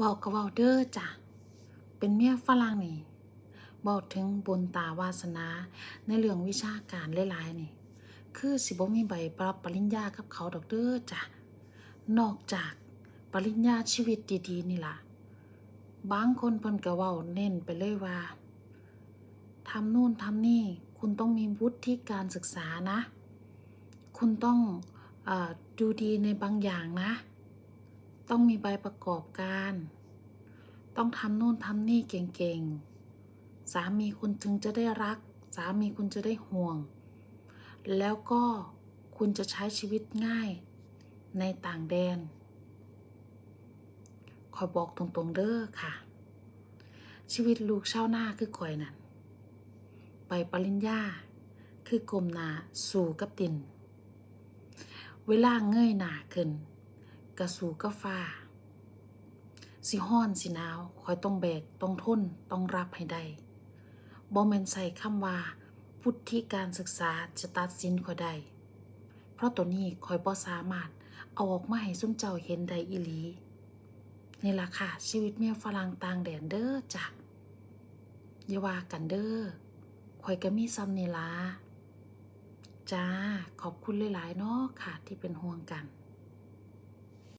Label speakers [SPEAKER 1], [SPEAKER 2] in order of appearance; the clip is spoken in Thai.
[SPEAKER 1] ว้าก็เว้าเด้อจ้ะ เป็นเมียฝรั่งนี่เว้าถึงบุญตาวาสนาในเรื่องวิชาการหลายๆนี่ คือสิบ่มีใบรับปริญญากับเขาดอกเด้อจ้ะ นอกจากปริญญาชีวิตดีๆ นี่ล่ะ บางคนเพิ่นก็เว้าเน้นไปเลยว่าทำนู่นทำนี่คุณต้องมีวุฒิการศึกษานะ คุณต้องอดูดีในบางอย่างนะ ต้องมีใบประกอบการ ต้องทำนู่นทำนี่เก่งๆ สามีคุณถึงจะได้รัก สามีคุณจะได้ห่วง แล้วก็คุณจะใช้ชีวิตง่ายในต่างแดนคอยบอกตรงๆเด้อค่ะ ชีวิตลูกชาวนาคือคอยนั่นไปปริญญาคือกลมหนาสู่กับดิน เวลาเงยหนาขึ้น กระสู่กับฟ้า สิฮ้อนสิหนาวคอยต้องแบกต้องทนต้องรับให้ได้บ่แม่นใส่คำว่า พุทธิการศึกษาจะตัดสินคอยได้ เพราะตัวนี้คอยบ่สามารถเอาออกมาให้ซุ้มเจ้าเห็นได้อีหลีนี่ล่ะค่ะ ชีวิตเมียฝรั่งต่างแดนเด้อจ้ะอย่าว่ากันเด้อคอยก็มีซ้ำนี่ล่ะจ้า ขอบคุณหลาย ๆ เนาะค่ะที่เป็นห่วงกัน